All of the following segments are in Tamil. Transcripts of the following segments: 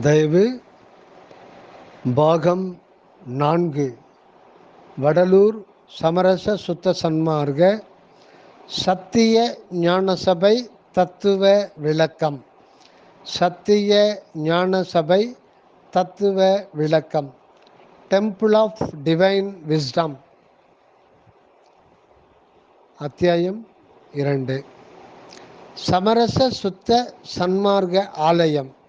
தயவு பாகம் நான்கு. வடலூர் சமரச சுத்த சன்மார்க்க சத்திய ஞானசபை தத்துவ விளக்கம். சத்திய ஞானசபை தத்துவ விளக்கம். டெம்பிள் ஆஃப் டிவைன் விஸ்டம் அத்தியாயம் இரண்டு. சமரச சுத்த சன்மார்க்க ஆலயம்.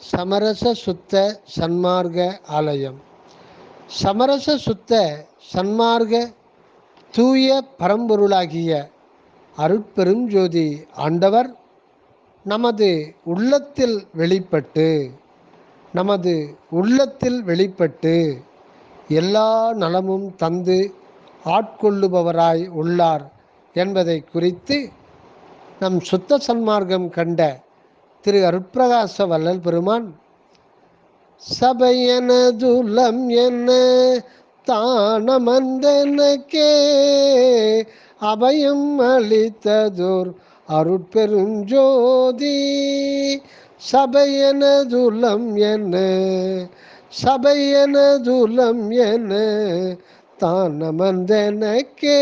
சமரச சுத்த சன்மார்க்க ஆலயம். சமரச சுத்த சன்மார்க்க தூய பரம்பொருளாகிய அருட்பெரும் ஜோதி ஆண்டவர் நமது உள்ளத்தில் வெளிப்பட்டு நமது உள்ளத்தில் வெளிப்பட்டு எல்லா நலமும் தந்து ஆட்கொள்ளுபவராய் உள்ளார் என்பதை குறித்து நம் சுத்த சன்மார்க்கம் கண்ட திரு அருட்பிரகாச வல்லல் பெருமான் சபையனதுலம் என்ன தானமந்தனக்கே அபயம் அளித்ததோர் அருட்பெருஞ்சோதி சபையனதுலம் என்ன சபையனதுலம் என்ன தானமந்தனக்கே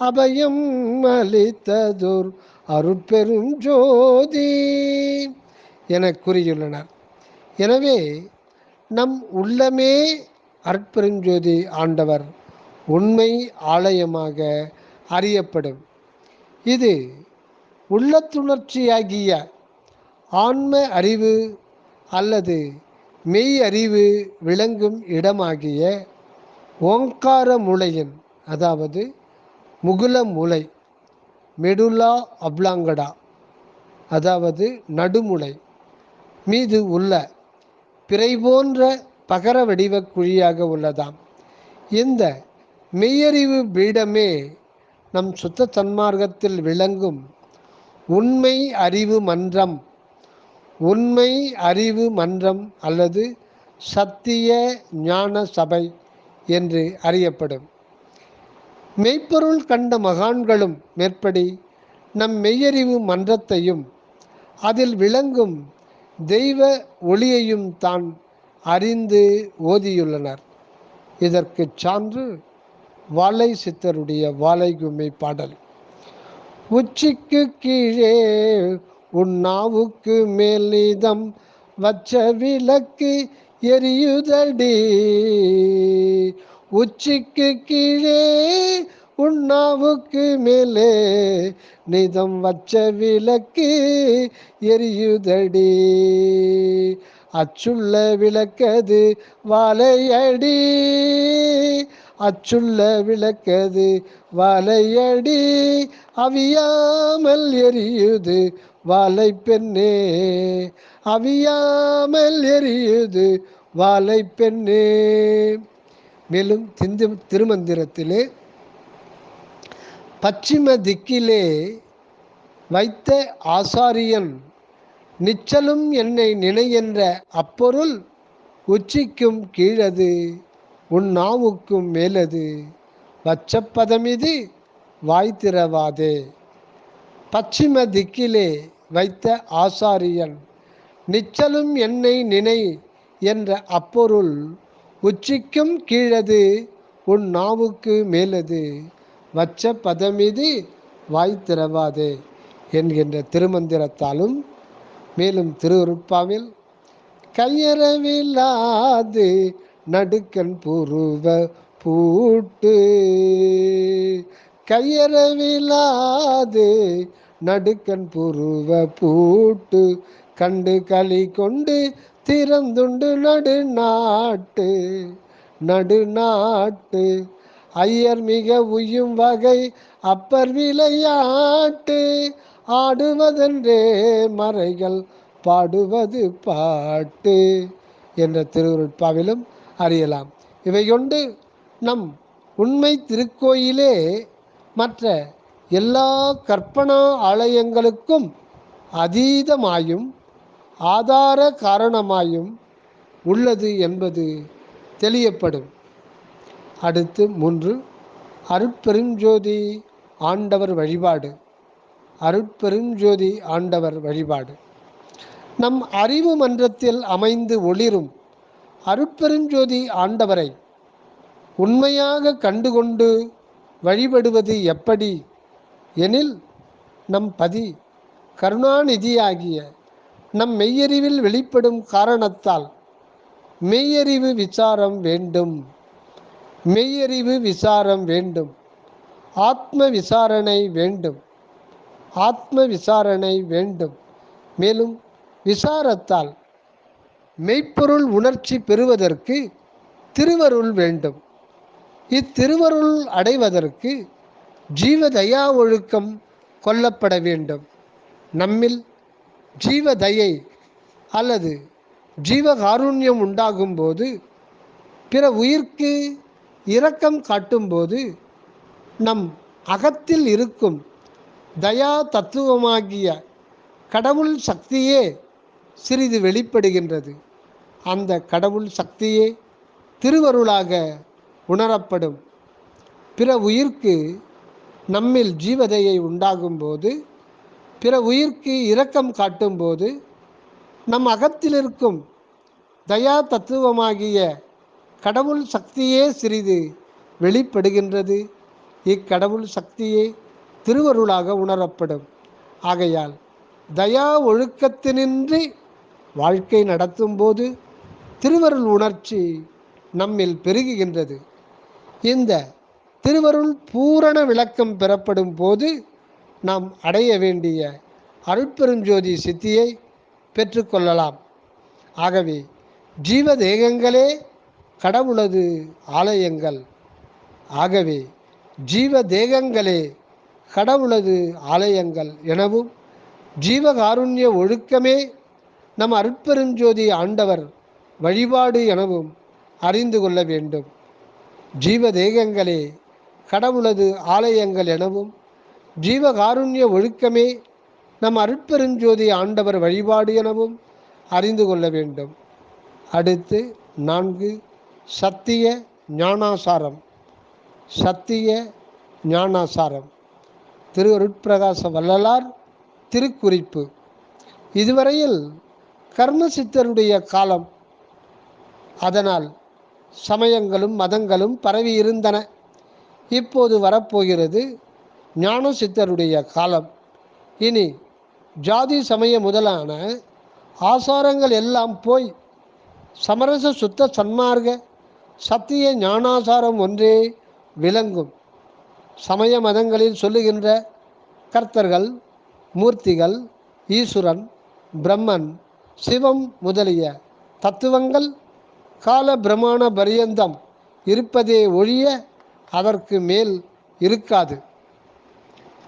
அபயம் அளித்ததோர் அருட்பெரும் ஜோதி என கூறியுள்ளனர். எனவே நம் உள்ளமே அருட்பெருஞ்சோதி ஆண்டவர் உண்மை ஆலயமாக அறியப்படும். இது உள்ளத்துணர்ச்சியாகிய ஆன்ம அறிவு அல்லது மெய் அறிவு விளங்கும் இடமாகிய ஓங்கார மூளையின் அதாவது முகுல மூளை மெடுலா அப்லாங்கடா. அதாவது நடுமுளை மீது உள்ள பிறை போன்ற பகர வடிவ குழியாக உள்ளதாம். இந்த மெய்யறிவு பீடமே நம் சுத்த சன்மார்க்கத்தில் விளங்கும் உண்மை அறிவு மன்றம். உண்மை அறிவு மன்றம் அல்லது சத்திய ஞான சபை என்று அறியப்படும். மெய்ப்பொருள் கண்ட மகான்களும் மேற்படி நம் மெய்யறிவு மன்றத்தையும் அதில் விளங்கும் தெய்வ ஒளியையும் தான் அறிந்து ஓதியுள்ளனர். இதற்கு சான்று வாழை சித்தருடைய வாழைகுமை பாடல். உச்சிக்கு கீழே உன்னாவுக்கு மேல் நீதம் வச்ச விளக்கு எரியுதடி. உச்சிக்கு கீழே உண்ணாவுக்கு மேலே. நிதம் வச்ச விளக்கு எரியுதடி. அச்சுள்ள விளக்கது வாழையடி. அச்சுள்ள விளக்கது வாழையடி. அவியாமல் எரியுது வாழை பெண்ணே அவியாமல் எரியுது வாழை பெண்ணே மேலும் திந்து திருமந்திரத்திலே பச்சிம திக்கிலே வைத்த ஆசாரியன் நிச்சலும் என்னை நினை என்ற அப்பொருள் உச்சிக்கும் கீழது உன் நாவுக்கும் மேலது வச்சப்பதமிது வாய் திறவாதே. பச்சிம திக்கிலே வைத்த ஆசாரியன் நிச்சலும் என்னை நினை என்ற அப்பொருள் உச்சிக்கும் கீழது உன் நாவுக்கு மேலது. வச்ச பதமிது வாய் திறவாதே என்கின்ற திருமந்திரத்தாலும் மேலும் திருவருப்பாவில் கையறவில்லாது நடுக்கன் புருவ பூட்டு. கையறவில்லாது நடுக்கன் புருவ பூட்டு கண்டு களி கொண்டு திறந்துண்டு நடுநாட்டு நடுநாட்டு. ஐயர் மிக உயும் வகை அப்பர் விளையாட்டு. ஆடுவதென்றே மறைகள் பாடுவது பாட்டு என்ற திருவுருட்பாவிலும் அறியலாம். இவையொண்டு நம் உண்மை திருக்கோயிலே மற்ற எல்லா கற்பனா ஆலயங்களுக்கும் அதீதமாயும் ஆதார காரணமாயும் உள்ளது என்பது தெளியப்படும். அடுத்து மூன்று அருட்பெருஞ்சோதி ஆண்டவர் வழிபாடு. அருட்பெருஞ்சோதி ஆண்டவர் வழிபாடு. நம் அறிவு மன்றத்தில் அமைந்து ஒளிரும் அருட்பெருஞ்சோதி ஆண்டவரை உண்மையாக கண்டுகொண்டு வழிபடுவது எப்படி? எனில் நம் பதி கருணாநிதியாகிய நம் மெய்யறிவில் வெளிப்படும் காரணத்தால் மெய்யறிவு விசாரம் வேண்டும். மெய்யறிவு விசாரம் வேண்டும். ஆத்ம விசாரணை வேண்டும். ஆத்ம விசாரணை வேண்டும். மேலும் விசாரத்தால் மெய்ப்பொருள் உணர்ச்சி பெறுவதற்கு திருவருள் வேண்டும். இத்திருவருள் அடைவதற்கு ஜீவதயா ஒழுக்கம் கொல்லப்பட வேண்டும். நம்மில் ஜீவதையை அல்லது ஜீவகாருண்யம் உண்டாகும்போது பிற உயிர்க்கு இரக்கம் காட்டும்போது நம் அகத்தில் இருக்கும் தயா தத்துவமாகிய கடவுள் சக்தியே சிறிது வெளிப்படுகின்றது. அந்த கடவுள் சக்தியே திருவருளாக உணரப்படும். பிற உயிர்க்கு நம்மில் ஜீவதையை உண்டாகும்போது பிற உயிர்க்கு இரக்கம் காட்டும்போது நம் அகத்தில் இருக்கும் தயா தத்துவமாகிய கடவுள் சக்தியே சிறிது வெளிப்படுகின்றது. இக்கடவுள் சக்தியே திருவருளாக உணரப்படும். ஆகையால் தயா ஒழுக்கத்தினின்றி வாழ்க்கை நடத்தும்போது திருவருள் உணர்ச்சி நம்மில் பெருகுகின்றது. இந்த திருவருள் பூரண விளக்கம் பெறப்படும் போது நாம் அடைய வேண்டிய அருட்பெருஞ்சோதி சித்தியை பெற்றுக்கொள்ளலாம் ஆகவே ஜீவ தேகங்களே கடவுளது ஆலயங்கள். ஆகவே ஜீவ தேகங்களே கடவுளது ஆலயங்கள் எனவும் ஜீவகாருண்ய ஒழுக்கமே நம் அருட்பெருஞ்சோதி ஆண்டவர் வழிபாடு எனவும் அறிந்து கொள்ள வேண்டும். ஜீவ தேகங்களே கடவுளது ஆலயங்கள் எனவும் ஜீவகாருண்ய ஒழுக்கமே நம் அருட்பெருஞ்சோதி ஆண்டவர் வழிபாடு எனவும் அறிந்து கொள்ள வேண்டும். அடுத்து நான்கு சத்திய ஞானாசாரம். சத்திய ஞானாசாரம். திரு அருட்பிரகாச வள்ளலார் திருக்குறிப்பு. இதுவரையில் கர்மசித்தருடைய காலம். அதனால் சமயங்களும் மதங்களும் பரவி இருந்தன இப்போது வரப்போகிறது ஞான சித்தருடைய காலம். இனி ஜாதி சமய முதலான ஆசாரங்கள் எல்லாம் போய் சமரச சுத்த சன்மார்க்க சத்திய ஞானாசாரம் ஒன்றே விளங்கும். சமய மதங்களில் சொல்லுகின்ற கர்த்தர்கள் மூர்த்திகள் ஈஸ்வரன் பிரம்மன் சிவம் முதலிய தத்துவங்கள் கால பிரமாண பரியந்தம் இருப்பதே ஒழிய அதற்கு மேல் இருக்காது.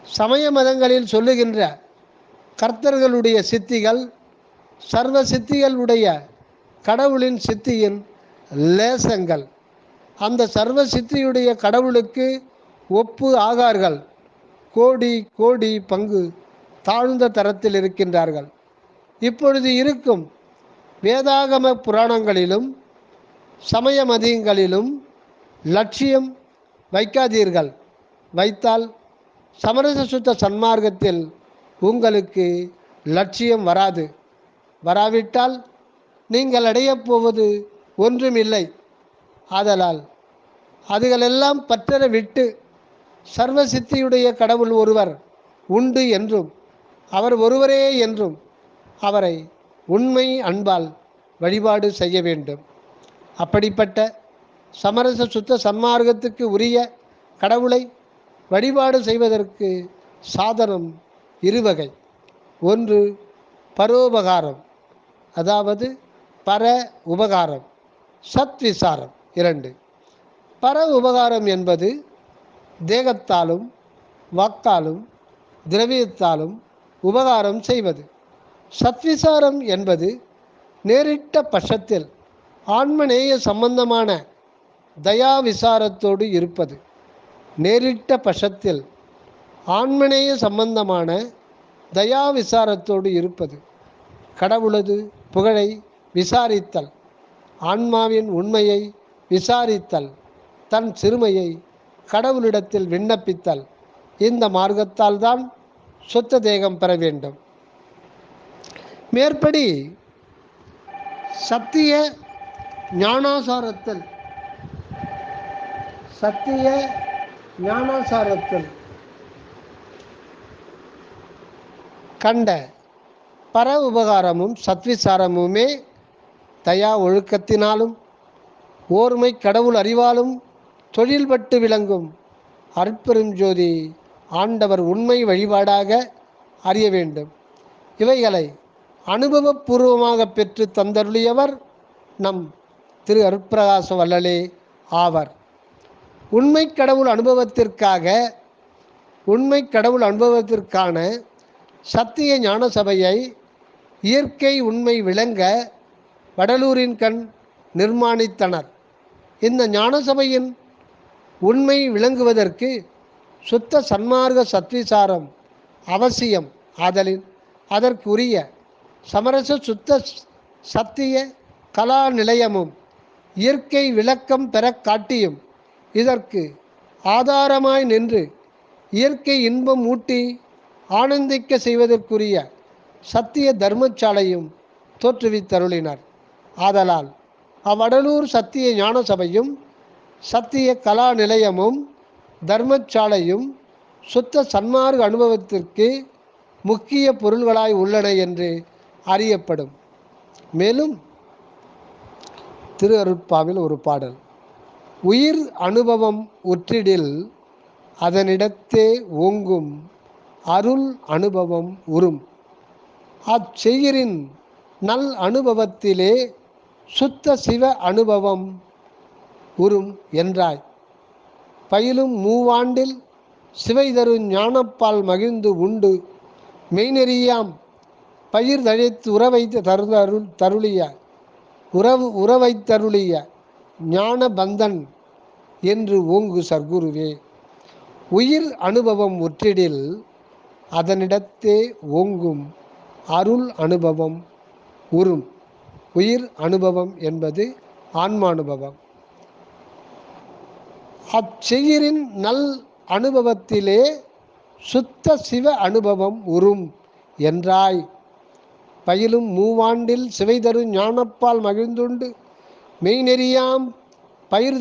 சமய மதங்களில் சொல்லுகின்ற கர்த்தர்களுடைய சித்திகள் சர்வ சித்திகளுடைய கடவுளின் சித்தியின் லேசங்கள். அந்த சர்வ சித்தியுடைய கடவுளுக்கு ஒப்பு ஆகார்கள். கோடி கோடி பங்கு தாழ்ந்த தரத்தில் இருக்கின்றார்கள். இப்பொழுது இருக்கும் வேதாகம புராணங்களிலும் சமய மதியங்களிலும் லட்சியம் வைக்காதீர்கள். வைத்தால் சமரச சுத்த சன்மார்க்கத்தில் உங்களுக்கு லட்சியம் வராது. வராவிட்டால் நீங்கள் அடையப் போவது ஒன்றுமில்லை. ஆதலால் அதுகளெல்லாம் பற்றற விட்டு சர்வ சித்தியுடைய கடவுள் ஒருவர் உண்டு என்றும் அவர் ஒருவரே என்றும் அவரை உண்மை அன்பால் வழிபாடு செய்ய வேண்டும். அப்படிப்பட்ட சமரச சுத்த சன்மார்க்கத்துக்கு உரிய கடவுளை வழிபாடு செய்வதற்கு சாதனம் இருவகை. ஒன்று பரோபகாரம் அதாவது பர உபகாரம் சத் விசாரம் இரண்டு. பர உபகாரம் என்பது தேகத்தாலும் வாக்காலும் திரவியத்தாலும் உபகாரம் செய்வது. சத்விசாரம் என்பது நேரிட்ட பட்சத்தில் ஆன்மநேய சம்பந்தமான தயா விசாரத்தோடு இருப்பது. நேரிட்ட பட்சத்தில் ஆண்மனேய சம்பந்தமான தயா விசாரத்தோடு இருப்பது. கடவுளது புகழை விசாரித்தல். ஆன்மாவின் உண்மையை விசாரித்தல். தன் சிறுமையை கடவுளிடத்தில் விண்ணப்பித்தல். இந்த மார்க்கத்தால் தான் சொத்த தேகம் பெற வேண்டும். மேற்படி சத்திய ஞானாசாரத்தில் சத்திய ஞானாசாரத்தில் கண்ட பர உபகாரமும் சத்விசாரமுமே தயா ஒழுக்கத்தினாலும் ஓர்மை கடவுள் அறிவாலும் தொழில்பட்டு விளங்கும் அற்பெரும் ஜோதி ஆண்டவர் உண்மை வழிபாடாக அறிய வேண்டும். இவைகளை அனுபவபூர்வமாக பெற்று தந்தருளியவர் நம் திரு அருட்பிரகாச வல்லலே ஆவர். உண்மை கடவுள் அனுபவத்திற்காக உண்மை கடவுள் அனுபவத்திற்கான சத்திய ஞான சபையை இயற்கை உண்மை விளங்க வடலூரின் கண் நிர்மாணித்தனர். இந்த ஞான சபையின் உண்மை விளங்குவதற்கு சுத்த சன்மார்க்க சத்விசாரம் அவசியம். ஆதலின் அதற்குரிய சமரச சுத்த சத்திய கலா நிலையமும் இயற்கை விளக்கம் பெற காட்டியும் இதற்கு ஆதாரமாய் நின்று இயற்கை இன்பம் ஊட்டி ஆனந்திக்க செய்வதற்குரிய சத்திய தர்மசாலையும் தோற்றுவித்தருளினார். ஆதலால் அவ்வடலூர் சத்திய ஞான சபையும் சத்திய கலா நிலையமும் தர்மசாலையும் சுத்த சன்மார்க்க அனுபவத்திற்கு முக்கிய பொருள்களாய் உள்ளன என்று அறியப்படும். மேலும் திரு அருட்பாவில் ஒரு பாடல். உயிர் அனுபவம் உற்றிடில் அதனிடத்தே ஓங்கும் அருள் அனுபவம் உறும். அச்செய்யரின் நல் அனுபவத்திலே சுத்த சிவ அனுபவம் உறும் என்றாய். பயிலும் மூவாண்டில் சிவை தரு ஞானப்பால் மகிழ்ந்து உண்டு. மெய்நெறியாம் பயிர் தழைத்து உறவை தருதருள் தருளிய உறவு உறவை தருளிய ஞான பந்தன் என்று ஓங்கு சர்க்குருவே. உயிர் அனுபவம் உற்றிடில் அதனிடத்தே ஓங்கும் அருள் அனுபவம் உறும். உயிர் அனுபவம் என்பது ஆன்மானுபவம். அச்செயிரின் நல் அனுபவத்திலே சுத்த சிவ அனுபவம் உறும் என்றாய். பயிலும் மூவாண்டில் சிவைதரு ஞானப்பால் மகிழ்ந்துண்டு. மெய்நெறியாம் பயிர்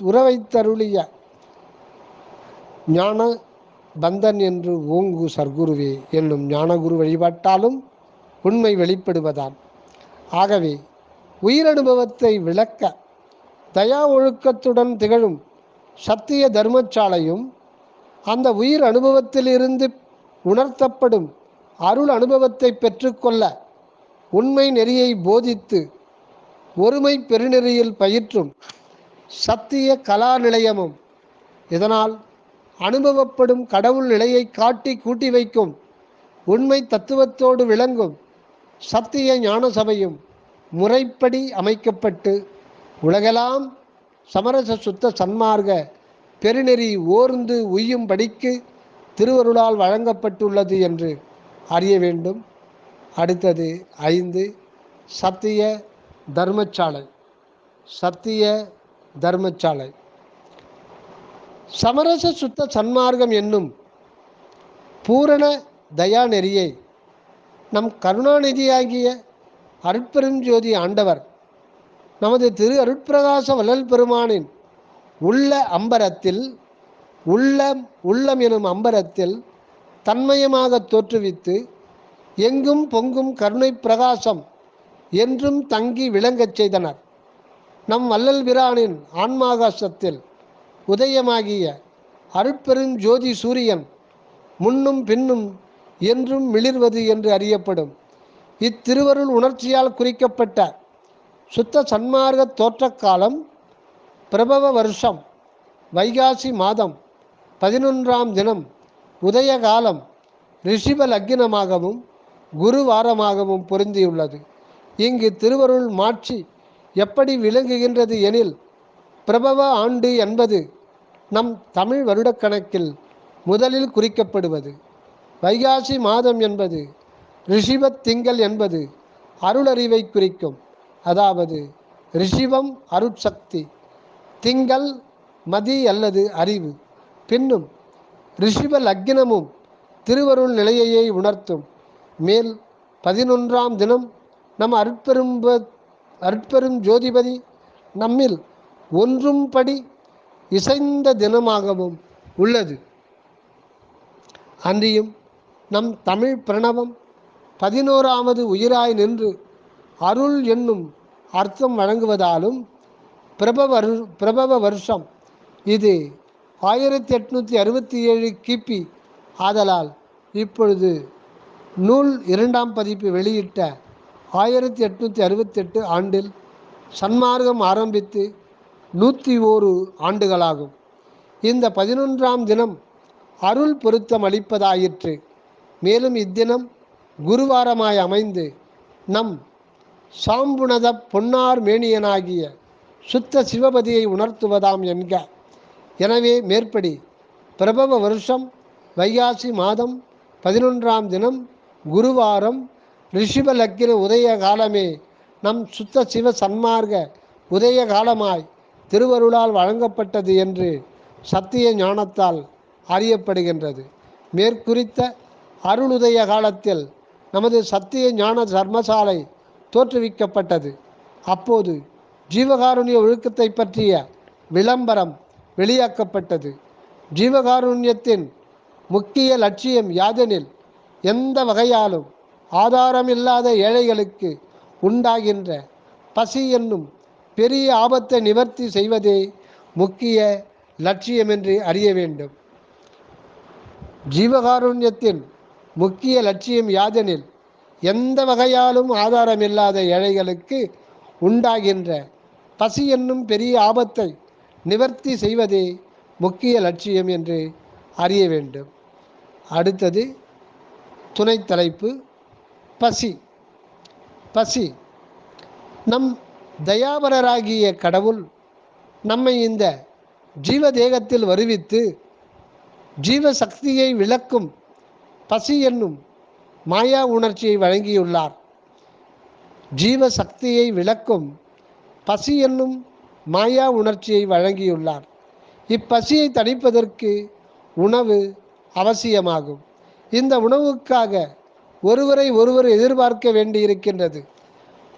உறவை தருளிய ஞான பந்தன் என்று ஓங்கு சர்க்குருவே என்னும் ஞானகுரு வழிபாட்டாலும் உண்மை வெளிப்படுவதாம். ஆகவே உயிரனுபவத்தை விளக்க தயா ஒழுக்கத்துடன் திகழும் சத்திய தர்மசாலையும் அந்த உயிர் அனுபவத்திலிருந்து உணர்த்தப்படும் அருள் அனுபவத்தை பெற்றுக்கொள்ள உண்மை நெறியை போதித்து ஒருமை பெருநெறியில் பயிற்றும் சத்திய கலா நிலையமும் இதனால் அனுபவப்படும் கடவுள் நிலையை காட்டி கூட்டி வைக்கும் உண்மை தத்துவத்தோடு விளங்கும் சத்திய ஞான சபையும் முறைப்படி அமைக்கப்பட்டு உலகெல்லாம் சமரச சுத்த சன்மார்க்க பெருநெறி ஓர்ந்து உய்யும் படிக்கு திருவருளால் வழங்கப்பட்டுள்ளது என்று அறிய வேண்டும். அடுத்தது ஐந்து சத்திய தர்மசாலை சத்திய தர்மசாலை சமரச சுத்த சன்மார்க்கம் என்னும் பூரண தயா நெறியை நம் கருணாநிதியாகிய அருட்பெருஞ்சோதி ஆண்டவர் நமது திரு அருட்பிரகாச வள்ளல் பெருமானின் உள்ள அம்பரத்தில் உள்ளம் உள்ளம் எனும் அம்பரத்தில் தன்மயமாக தோற்றுவித்து எங்கும் பொங்கும் கருணை பிரகாசம் என்றும் தங்கி விளங்கச் செய்தனர். நம் வள்ளல் பிரானின் ஆன்மாகாசத்தில் உதயமாகிய அருட்பெருஞ்சோதி சூரியன் முன்னும் பின்னும் என்றும் மிளிர்வது என்று அறியப்படும். இத்திருவருள் உணர்ச்சியால் குறிக்கப்பட்ட சுத்த சன்மார்க்க தோற்ற காலம் பிரபவ வருஷம் வைகாசி மாதம் பதினொன்றாம் தினம் உதய காலம் ரிஷிப லக்கினமாகவும் குருவாரமாகவும் பொருந்தியுள்ளது. இங்கு திருவருள் மாட்சி எப்படி விளங்குகின்றது எனில் பிரபவ ஆண்டு என்பது நம் தமிழ் வருடக்கணக்கில் முதலில் குறிக்கப்படுவது. வைகாசி மாதம் என்பது ரிஷிபத் திங்கள் என்பது அருளறிவை குறிக்கும். அதாவது ரிஷிபம் அருட்சக்தி திங்கள் மதி அல்லது அறிவு. பின்னும் ரிஷிப லக்னமும் திருவருள் நிலையையே உணர்த்தும். மேல் பதினொன்றாம் தினம் நம் அருட்பெரும் அருட்பெரும் ஜோதிபதி நம்மில் ஒன்றும் படி இசைந்த தினமாகவும் உள்ளது. அன்றியும் நம் தமிழ் பிரணவம் பதினோராவது உயிராய் நின்று அருள் என்னும் அர்த்தம் வழங்குவதாலும் பிரபவ பிரபவ வருஷம் இது ஆயிரத்தி எட்நூற்றி அறுபத்தி ஏழு கிபி ஆதலால் இப்பொழுது நூல் இரண்டாம் பதிப்பு வெளியிட்ட ஆயிரத்தி எட்நூற்றி அறுபத்தெட்டு ஆண்டில் சன்மார்க்கம் ஆரம்பித்து நூற்றி ஓரு ஆண்டுகளாகும். இந்த பதினொன்றாம் தினம் அருள் பொருத்தம் அளிப்பதாயிற்று. மேலும் இத்தினம் குருவாரமாய் அமைந்து நம் சாம்புணத பொன்னார் மேனியனாகிய சுத்த சிவபதியை உணர்த்துவதாம் என்க. எனவே மேற்படி பிரபவ வருஷம் வைகாசி மாதம் பதினொன்றாம் தினம் குருவாரம் ரிஷிப லக்கிர உதய காலமே நம் சுத்த சிவ சன்மார்க்க உதய காலமாய் திருவருளால் வழங்கப்பட்டது என்று சத்திய ஞானத்தால் அறியப்படுகின்றது. மேற்குறித்த அருளுதய காலத்தில் நமது சத்திய ஞான தர்மசாலை தோற்றுவிக்கப்பட்டது. அப்போது ஜீவகாருண்ய ஒழுக்கத்தை பற்றிய விளம்பரம் வெளியாக்கப்பட்டது. ஜீவகாருண்யத்தின் முக்கிய லட்சியம் யாதெனில் எந்த வகையாலும் ஆதாரமில்லாத ஏழைகளுக்கு உண்டாகின்ற பசி என்னும் பெரிய ஆபத்தை நிவர்த்தி செய்வதே முக்கிய லட்சியம் என்று அறிய வேண்டும். ஜீவகாருண்யத்தின் முக்கிய லட்சியம் யாதெனில் எந்த வகையாலும் ஆதாரமில்லாத ஏழைகளுக்கு உண்டாகின்ற பசி என்னும் பெரிய ஆபத்தை நிவர்த்தி செய்வதே முக்கிய லட்சியம் என்று அறிய வேண்டும். அடுத்தது துணைத் தலைப்பு. பசி பசி. நம் தயாபரராகிய கடவுள் நம்மை இந்த ஜீவ தேகத்தில் வருவித்து ஜீவ சக்தியை விளக்கும் பசி என்னும் மாயா உணர்ச்சியை வழங்கியுள்ளார். ஜீவ சக்தியை விளக்கும் பசி என்னும் மாயா உணர்ச்சியை வழங்கியுள்ளார். இப்பசியை தணிப்பதற்கு உணவு அவசியமாகும். இந்த உணவுக்காக ஒருவரை ஒருவர் எதிர்பார்க்க வேண்டியிருக்கின்றது.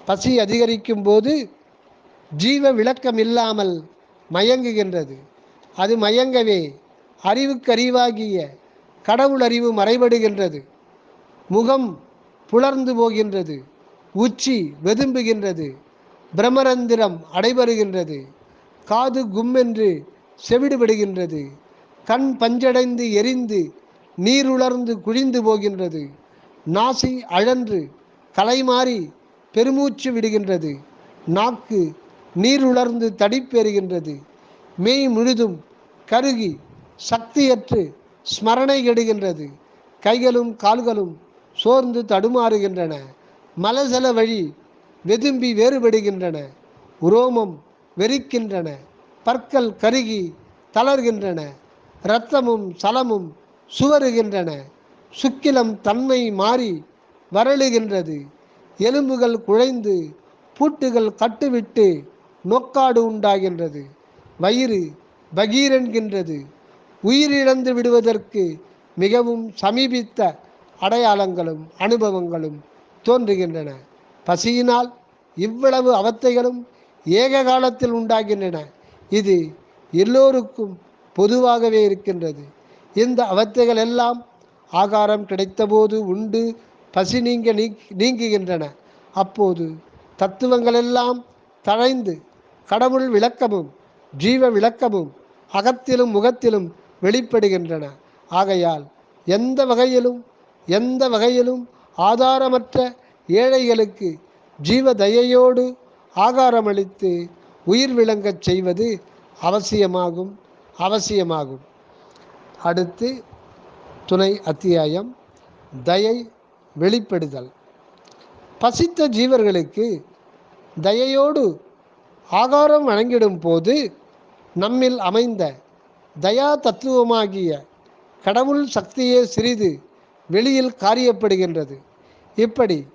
பசி அதிகரிக்கும் போது ஜீவ விளக்கம் இல்லாமல் மயங்குகின்றது. அது மயங்கவே அறிவுக்கறிவாகிய கடவுள் அறிவு மறைபடுகின்றது. முகம் புலர்ந்து போகின்றது. உச்சி வெதும்புகின்றது. பிரமரந்திரம் அடைபடுகின்றது. காது கும்மென்று செவிடுபடுகின்றது. கண் பஞ்சடைந்து எரிந்து நீருலர்ந்து குழிந்து போகின்றது. நாசி அழன்று கலைமாறி பெருமூச்சு விடுகின்றது. நாக்கு நீருலர்ந்து தடிப்பெறுகின்றது. மெய் முழுதும் கருகி சக்தியற்று ஸ்மரணை கெடுகின்றது. கைகளும் கால்களும் சோர்ந்து தடுமாறுகின்றன. மலசல வழி வெதும்பி வேறுபடுகின்றன. உரோமம் வெறிக்கின்றன. பற்கள் கருகி தளர்கின்றன. இரத்தமும் சலமும் சுவருகின்றன. சுக்கிலம் தன்மை மாறி வரழுகின்றது. எலும்புகள் குழைந்து பூட்டுகள் கட்டுவிட்டு நோக்காடு உண்டாகின்றது. வயிறு பகீரென்கின்றது. உயிரிழந்து விடுவதற்கு மிகவும் சமீபித்த அடையாளங்களும் அனுபவங்களும் தோன்றுகின்றன. பசியினால் இவ்வளவு அவத்தைகளும் ஏக காலத்தில் உண்டாகின்றன. இது எல்லோருக்கும் பொதுவாகவே இருக்கின்றது. இந்த அவத்தைகள் எல்லாம் ஆகாரம் கிடைத்தபோது உண்டு பசி நீங்க நீங்குகின்றன. அப்போது தத்துவங்களெல்லாம் தழைந்து கடவுள் விளக்கமும் ஜீவ விளக்கமும் அகத்திலும் முகத்திலும் வெளிப்படுகின்றன. ஆகையால் எந்த வகையிலும் எந்த வகையிலும் ஆதாரமற்ற ஏழைகளுக்கு ஜீவ தயையோடு ஆகாரமளித்து உயிர் விளங்கச் செய்வது அவசியமாகும் அவசியமாகும். அடுத்து துணை அத்தியாயம் தயை வெளிப்படுதல். பசித்த ஜீவர்களுக்கு தயையோடு ஆகாரம் வழங்கிடும் போது நம்மில் அமைந்த தயா தத்துவமாகிய கடவுள் சக்தியே சிறிது வெளியில் காரியப்படுகின்றது. இப்படி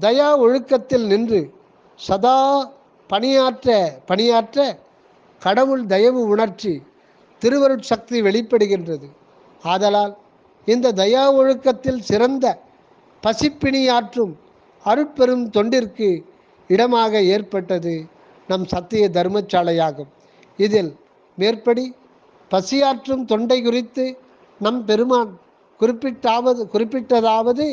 தயா ஒழுக்கத்தில் நின்று சதா பணியாற்ற பணியாற்ற கடவுள் தயவு உணர்ச்சி திருவருட்சக்தி வெளிப்படுகின்றது. ஆதலால் இந்த தயா ஒழுக்கத்தில் சிறந்த பசிப்பிணியாற்றும் அருட்பெரும் தொண்டிற்கு இடமாக ஏற்பட்டது நம் சத்திய தர்மசாலையாகும். இதில் மேற்படி பசியாற்றும் தொண்டை குறித்து நம் பெருமான் குறிப்பிட்டாவது குறிப்பிட்டதாவது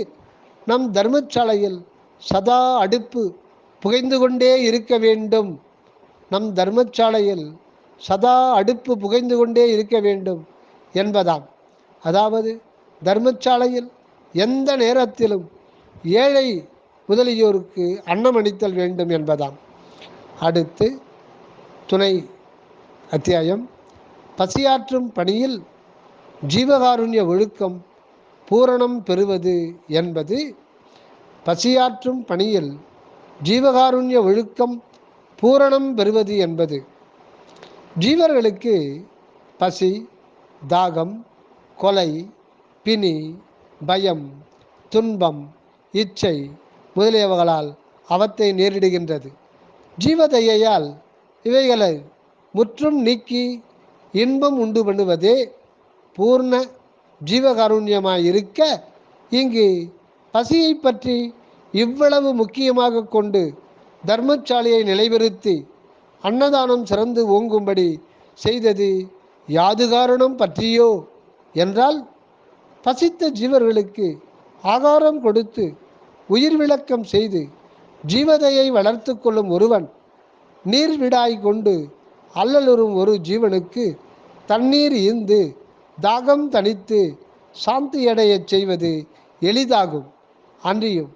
நம் தர்மசாலையில் சதா அடுப்பு புகைந்து கொண்டே இருக்க வேண்டும். நம் தர்மசாலையில் சதா அடுப்பு புகைந்து கொண்டே இருக்க வேண்டும் என்பதாம். அதாவது தர்மசாலையில் எந்த நேரத்திலும் ஏழை முதலியோருக்கு அன்னமளித்தல் வேண்டும் என்பதாம். அடுத்து துணை அத்தியாயம். பசியாற்றும் பணியில் ஜீவகாருண்ய ஒழுக்கம் பூரணம் பெறுவது என்பது பசியாற்றும் பணியில் ஜீவகாருண்ய ஒழுக்கம் பூரணம் பெறுவது என்பது. ஜீவர்களுக்கு பசி தாகம் கொலை பிணி பயம் துன்பம் இச்சை முதலியவர்களால் அவத்தை நேரிடுகின்றது. ஜீவதையால் இவைகளை முற்றும் நீக்கி இன்பம் உண்டு பண்ணுவதே பூர்ண ஜீவகாருண்யமாய் இருக்க இங்கு பசியை பற்றி இவ்வளவு முக்கியமாக கொண்டு தர்மச்சாலையை நிலைபெறுத்தி அன்னதானம் சிறந்து ஓங்கும்படி செய்தது யாது காரணம் பற்றியோ? என்றால் பசித்த ஜீவர்களுக்கு ஆகாரம் கொடுத்து உயிர் விளக்கம் செய்து ஜீவதையை வளர்த்து கொள்ளும் ஒருவன் நீர் விடாய் கொண்டு அல்லலுறும் ஒரு ஜீவனுக்கு தண்ணீர் ஈந்து தாகம் தணித்து சாந்தியடையச் செய்வது எளிதாகும். அன்றியும்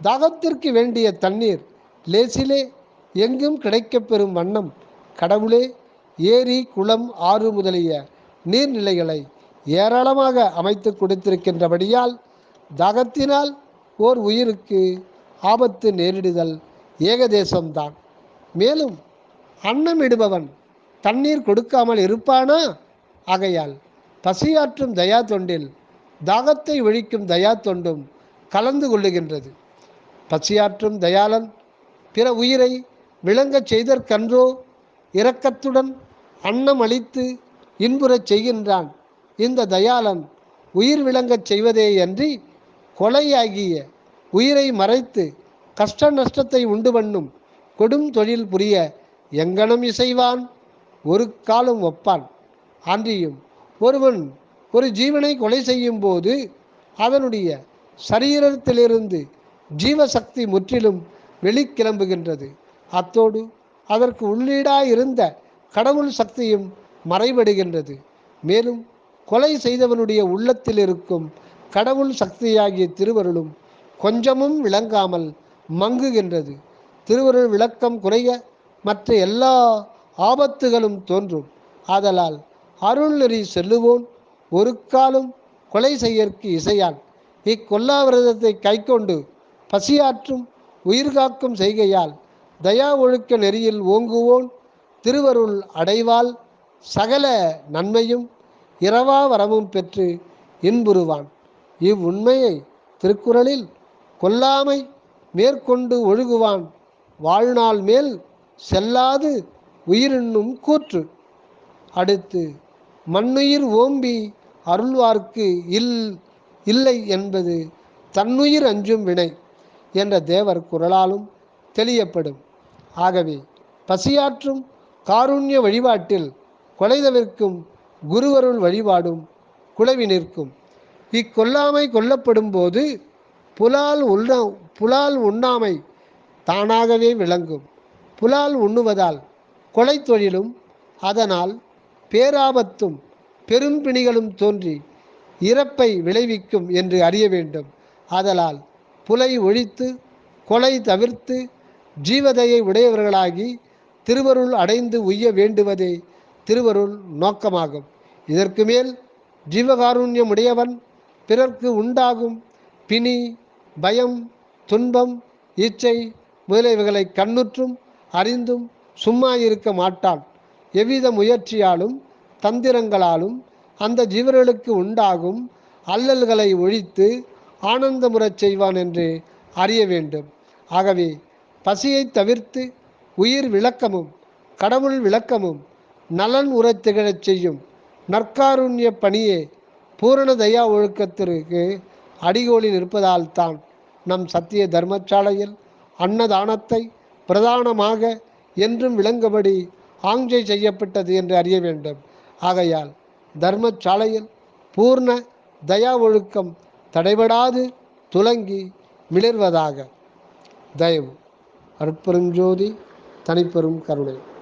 தாகத்திற்கு வேண்டிய தண்ணீர் லேசிலே எங்கும் கிடைக்கப்பெறும் வண்ணம் கடவுளே ஏரி குளம் ஆறு முதலிய நீர்நிலைகளை ஏராளமாக அமைத்து கொடுத்திருக்கின்றபடியால் தாகத்தினால் ஓர் உயிருக்கு ஆபத்து நேரிடுதல் ஏகதேசம்தான். மேலும் அன்னமிடுபவன் தண்ணீர் கொடுக்காமல் இருப்பானா? ஆகையால் பசியாற்றும் தயா தொண்டில் தாகத்தை ஒழிக்கும் தயா தொண்டும் கலந்து கொள்ளுகின்றது. பசியாற்றும் தயாளன் பிற உயிரை விளங்கச் செய்தற்கன்றோ? இரக்கத்துடன் அன்னம் அளித்து இன்புறச் செய்கின்றான். இந்த தயாளன் உயிர் விளங்கச் செய்வதேயன்றி கொலையாகிய உயிரை மறைத்து கஷ்ட நஷ்டத்தை உண்டு பண்ணும் கொடும் தொழில் புரிய எங்கனம் இசைவான் ஒரு காலம் ஒப்பான். அன்றியும் ஒருவன் ஒரு ஜீவனை கொலை செய்யும் போது அதனுடைய சரீரத்திலிருந்து ஜீவசக்தி முற்றிலும் வெளிக்கிளம்புகின்றது. அத்தோடு அதற்கு உள்ளீடாயிருந்த கடவுள் சக்தியும் மறைபடுகின்றது. மேலும் கொலை செய்தவனுடைய உள்ளத்தில் இருக்கும் கடவுள் சக்தியாகிய திருவருளும் கொஞ்சமும் விளங்காமல் மங்குகின்றது. திருவருள் விளக்கம் குறைய மற்ற எல்லா ஆபத்துகளும் தோன்றும். ஆதலால் அருள் நெறி செல்லுவோன் ஒரு காலம் கொலை செய்யற்கு இசையான். இக்கொல்லாவிரதத்தை கைக்கொண்டு பசியாற்றும் உயிர்காக்கும் செய்கையால் தயா ஒழுக்க நெறியில் ஓங்குவோன். திருவருள் அடைவால் சகல நன்மையும் இரவா வரமும் பெற்று இன்புறுவான். இவ்வுண்மையை திருக்குறளில் கொல்லாமை மேற்கொண்டு ஒழுகுவான். வாழ்நாள் மேல் செல்லாது உயிரின்னும் கூற்று. அடுத்து மண்ணுயிர் ஓம்பி அருள்வார்க்கு இல் இல்லை என்பது தன்னுயிர் அஞ்சும் வினை என்ற தேவர் குரலாலும் தெளியப்படும். ஆகவே பசியாற்றும் காருண்ய வழிபாட்டில் கொலை தவிர்க்கும் குருவருள் வழிபாடும் குழவி நிற்கும். இக்கொல்லாமை கொல்லப்படும் போது புலால் உண்ண புலால் உண்ணாமை தானாகவே விளங்கும். புலால் உண்ணுவதால் கொலை தொழிலும் அதனால் பேராபத்தும் பெரும்பிணிகளும் தோன்றி இறப்பை விளைவிக்கும் என்று அறிய வேண்டும். ஆதலால் புலை ஒழித்து கொலை தவிர்த்து ஜீவதையை உடையவர்களாகி திருவருள் அடைந்து உய்ய வேண்டுவதே திருவருள் நோக்கமாகும். இதற்கு மேல் ஜீவகாருண்யம் உடையவன் பிறர்க்கு உண்டாகும் பிணி பயம் துன்பம் இச்சை முதலியவைகளை கண்ணுற்றும் அறிந்தும் சும்மா இருக்க மாட்டான். எவ்வித முயற்சியாலும் தந்திரங்களாலும் அந்த ஜீவர்களுக்கு உண்டாகும் அல்லல்களை ஒழித்து ஆனந்தமுறச் செய்வான் என்று அறிய வேண்டும். ஆகவே பசியை தவிர்த்து உயிர் விளக்கமும் கடவுள் விளக்கமும் நலன் உறத் திகழச் செய்யும். நற்காருண்ய பணியே பூரண தயா ஒழுக்கத்திற்கு அடிகோலில் இருப்பதால்தான் நம் சத்திய தர்மசாலையில் அன்னதானத்தை பிரதானமாக என்றும் விளங்கும்படி ஆஞ்சை செய்யப்பட்டது என்று அறிய வேண்டும். ஆகையால் தர்மசாலையில் பூர்ண தயா ஒழுக்கம் தடைபடாது துலங்கி மிளர்வதாக. தயவு. அற்பெருஞ்சோதி தனிப்பெரும் கருணை.